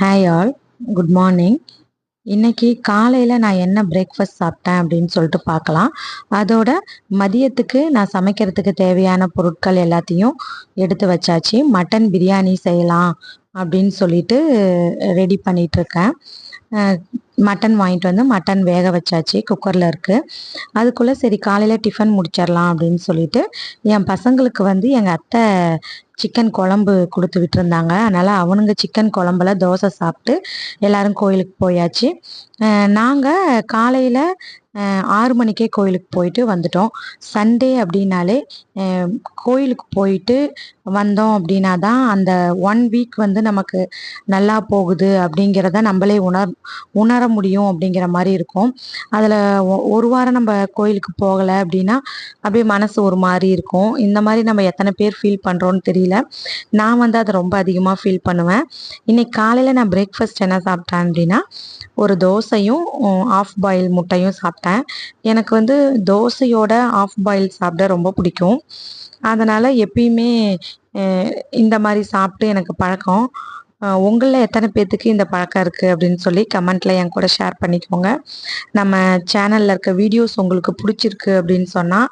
Hi all good morning இன்னைக்கு காலையில் நான் என்ன பிரேக்ஃபாஸ்ட் சாப்பிட்டேன் அப்படின்னு சொல்லிட்டு பார்க்கலாம். அதோட மதியத்துக்கு நான் சமைக்கிறதுக்கு தேவையான பொருட்கள் எல்லாத்தையும் எடுத்து வச்சாச்சு. மட்டன் பிரியாணி செய்யலாம் அப்படின்னு சொல்லிட்டு ரெடி பண்ணிகிட்ருக்கேன் மட்டன் வாங்கிட்டு வந்து மட்டன் வேக வச்சாச்சு குக்கரில் இருக்குது அதுக்குள்ளே சரி காலையில் டிஃபன் முடிச்சிடலாம் அப்படின்னு சொல்லிட்டு என் பசங்களுக்கு வந்து எங்கள் அத்தை சிக்கன் குழம்பு கொடுத்து விட்டுருந்தாங்க. அதனால் அவனுங்க சிக்கன் குழம்புல தோசை சாப்பிட்டு எல்லாரும் கோயிலுக்கு போயாச்சு. நாங்கள் காலையில் ஆறு மணிக்கே கோயிலுக்கு போயிட்டு வந்துட்டோம். சண்டே அப்படின்னாலே கோயிலுக்கு போயிட்டு வந்தோம் அப்படின்னா தான் அந்த ஒன் வீக் வந்து நமக்கு நல்லா போகுது அப்படிங்கிறத நம்மளே உணர் உணர முடியும் அப்படிங்கிற மாதிரி இருக்கும். அதில் ஒரு வாரம் நம்ம கோயிலுக்கு போகலை அப்படின்னா அப்படியே மனசு ஒரு மாதிரி இருக்கும். இந்த மாதிரி நம்ம எத்தனை பேர் ஃபீல் பண்ணுறோன்னு தெரியல. நான் வந்து அதை ரொம்ப அதிகமாக ஃபீல் பண்ணுவேன். இன்னைக்கு காலையில் நான் பிரேக்ஃபாஸ்ட் என்ன சாப்பிட்டேன் அப்படின்னா ஒரு தோசையும் ஆஃப் பாயில் முட்டையும் சாப்பிட்டேன். எனக்கு வந்து தோசையோட ஆஃப் பாயில் சாப்பிட ரொம்ப பிடிக்கும். அதனால் எப்பயுமே இந்த மாதிரி சாப்பிட்டு எனக்கு பழக்கம். உங்களில் எத்தனை பேர்த்துக்கு இந்த பழக்கம் இருக்குது அப்படின்னு சொல்லி கமெண்ட்டில் என் கூட ஷேர் பண்ணிக்கோங்க. நம்ம சேனலில் இருக்க வீடியோஸ் உங்களுக்கு பிடிச்சிருக்கு அப்படின்னு சொன்னால்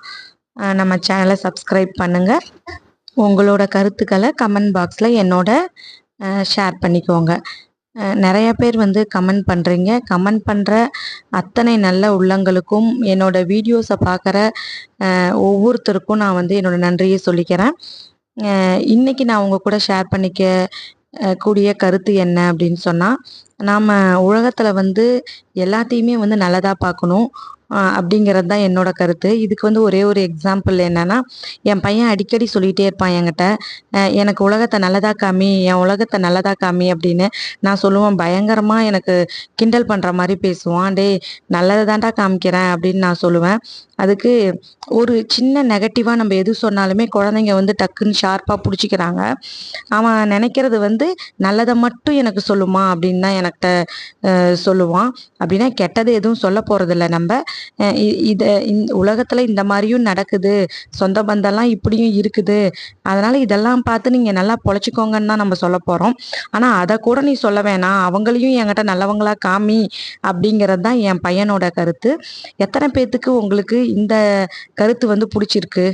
நம்ம சேனலை சப்ஸ்கிரைப் பண்ணுங்கள் உங்களோட கருத்துக்களை கமெண்ட் பாக்ஸில் என்னோட ஷேர் பண்ணிக்கோங்க. நிறைய பேர் வந்து கமெண்ட் பண்ணுறீங்க கமெண்ட் பண்ணுற அத்தனை நல்ல உள்ளங்களுக்கும் என்னோட வீடியோஸை பார்க்குற ஒவ்வொருத்தருக்கும் நான் வந்து என்னோட நன்றியை சொல்லிக்கிறேன். இன்றைக்கி இன்னைக்கு நான் உங்கள் கூட ஷேர் பண்ணிக்க கூடிய கருத்து என்ன அப்படின்னு சொன்னால் நாம் உலகத்தில் வந்து எல்லாத்தையுமே வந்து நல்லதாக பார்க்கணும். அப்படிங்கிறது தான் என்னோட கருத்து. இதுக்கு வந்து ஒரே ஒரு எக்ஸாம்பிள் என்னன்னா என் பையன் அடிக்கடி சொல்லிகிட்டே இருப்பான் என்கிட்ட எனக்கு உலகத்தை நல்லதா காமி என் உலகத்தை நல்லதா காமி அப்படின்னு நான் சொல்லுவேன். பயங்கரமாக எனக்கு கிண்டல் பண்ணுற மாதிரி பேசுவான். டேய் நல்லதை தான்டா காமிக்கிறேன் அப்படின்னு நான் சொல்லுவேன். அதுக்கு ஒரு சின்ன நெகட்டிவாக நம்ம எது சொன்னாலுமே குழந்தைங்க வந்து டக்குன்னு ஷார்ப்பாக பிடிச்சிக்கிறாங்க. அவன் நினைக்கிறது வந்து நல்லதை மட்டும் எனக்கு சொல்லுமா அப்படின்னு தான் எனக்கிட்ட சொல்லுவான். அப்படின்னா கெட்டது எதுவும் சொல்ல போகிறதில்ல நம்ம. இதை இந்த உலகத்தில் இந்த மாதிரியும் நடக்குது. சொந்த பந்தம்லாம் இப்படியும் இருக்குது. அதனால் இதெல்லாம் பார்த்து நீங்கள் நல்லா பொழைச்சிக்கோங்கன்னு தான் நம்ம சொல்ல போகிறோம் ஆனால் அதை கூட நீ சொல்ல வேணாம். அவங்களையும் என்கிட்ட நல்லவங்களா காமி அப்படிங்கிறது தான் என் பையனோட கருத்து. எத்தனை பேர்த்துக்கு உங்களுக்கு இந்த கருத்து வந்து பிடிச்சிருக்கு?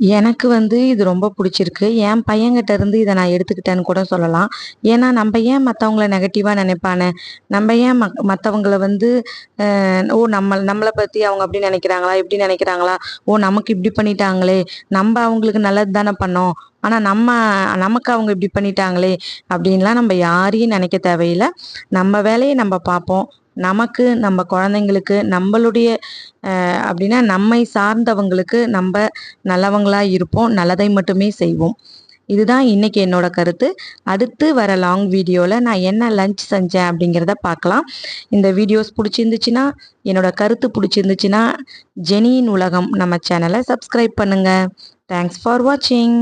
எனக்கு வந்து இது ரொம்ப பிடிச்சிருக்கு. என் பையன்கிட்ட இருந்து இதை நான் எடுத்துக்கிட்டேன்னு கூட சொல்லலாம். ஏன்னா நம்ம ஏன் மற்றவங்கள நெகட்டிவாக நினைப்பானே? நம்ம ஏன் மக் மற்றவங்கள வந்து ஓ நம்ம நம்மளை பற்றி அவங்க அப்படி நினைக்கிறாங்களா? இப்படி நினைக்கிறாங்களா? ஓ நமக்கு இப்படி பண்ணிட்டாங்களே. நம்ம அவங்களுக்கு நல்லது தானே பண்ணோம். ஆனால் நம்ம நமக்கு அவங்க இப்படி பண்ணிட்டாங்களே அப்படின்லாம் நம்ம யாரையும் நினைக்க தேவையில்லை. நம்ம வேலையை நம்ம பார்ப்போம். நமக்கு நம்ம குழந்தைங்களுக்கு நம்மளுடைய அப்படின்னா நம்மை சார்ந்தவங்களுக்கு நம்ம நல்லவங்களா இருப்போம் நல்லதை மட்டுமே செய்வோம். இதுதான் இன்றைக்கி என்னோட கருத்து. அடுத்து வர லாங் வீடியோவில் நான் என்ன லஞ்ச் செஞ்சேன் அப்படிங்கிறத பார்க்கலாம். இந்த வீடியோஸ் பிடிச்சிருந்துச்சுன்னா என்னோட கருத்து பிடிச்சிருந்துச்சுன்னா ஜெனியின் உலகம் நம்ம சேனலை சப்ஸ்கிரைப் பண்ணுங்கள் தேங்க்ஸ் ஃபார் வாட்சிங்